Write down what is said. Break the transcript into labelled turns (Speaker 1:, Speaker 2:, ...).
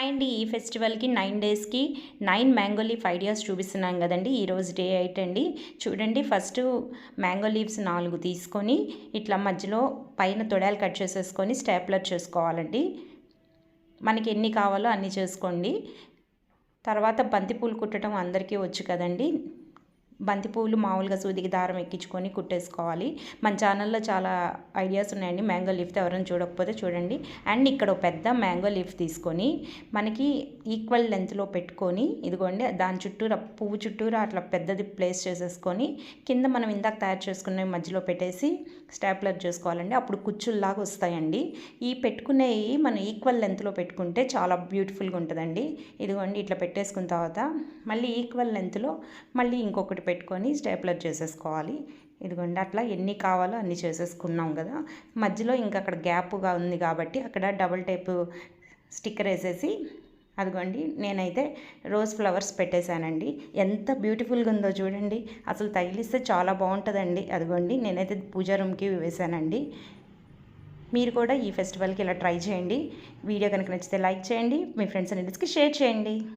Speaker 1: And. ఈ ఫెస్టివల్కి nine డేస్కి నైన్ మ్యాంగో లీఫ్ ఐడియాస్ చూపిస్తున్నాం కదండి. ఈరోజు డే ఎయిట్ అండి. చూడండి ఫస్ట్ మ్యాంగో లీవ్స్ నాలుగు తీసుకొని ఇట్లా మధ్యలో పైన తొడాలు కట్ చేసేసుకొని స్టాప్లర్ చేసుకోవాలండి. మనకి ఎన్ని కావాలో అన్ని చేసుకోండి. తర్వాత బంతిపూలు కుట్టడం అందరికీ వచ్చు కదండి. బంతిపూలు మామూలుగా సూదికి దారం ఎక్కించుకొని కుట్టేసుకోవాలి. మన ఛానల్లో చాలా ఐడియాస్ ఉన్నాయండి. మ్యాంగో లీఫ్తో ఎవరైనా చూడకపోతే చూడండి. అండ్ ఇక్కడ పెద్ద మ్యాంగో లీఫ్ తీసుకొని మనకి ఈక్వల్ లెంత్లో పెట్టుకొని ఇదిగోండి దాని చుట్టూరా పువ్వు చుట్టూరా అట్లా పెద్దది ప్లేస్ చేసేసుకొని కింద మనం ఇందాక తయారు చేసుకున్న మధ్యలో పెట్టేసి స్టాప్లర్ చేసుకోవాలండి. అప్పుడు కుచ్చుల్లాగా వస్తాయండి. ఈ పెట్టుకునేవి మనం ఈక్వల్ లెంత్లో పెట్టుకుంటే చాలా బ్యూటిఫుల్గా ఉంటుందండి. ఇదిగోండి ఇట్లా పెట్టేసుకున్న తర్వాత మళ్ళీ ఈక్వల్ లెంత్లో మళ్ళీ ఇంకొకటి పెట్టుకొని స్టేప్లర్ చేసేసుకోవాలి. ఇదిగోండి అట్లా ఎన్ని కావాలో అన్ని చేసేసుకున్నాం కదా. మధ్యలో ఇంకా అక్కడ గ్యాప్గా ఉంది కాబట్టి అక్కడ డబుల్ టైప్ స్టిక్కర్ వేసేసి అదిగోండి నేనైతే రోజ్ ఫ్లవర్స్ పెట్టేశానండి. ఎంత బ్యూటిఫుల్గా ఉందో చూడండి. అసలు తగిలిస్తే చాలా బాగుంటుందండి. అదిగోండి నేనైతే పూజా రూమ్కి వేసానండి మీరు కూడా ఈ ఫెస్టివల్కి ఇలా ట్రై చేయండి. వీడియో కనుక నచ్చితే లైక్ చేయండి. మీ ఫ్రెండ్స్ అండ్ షేర్ చేయండి.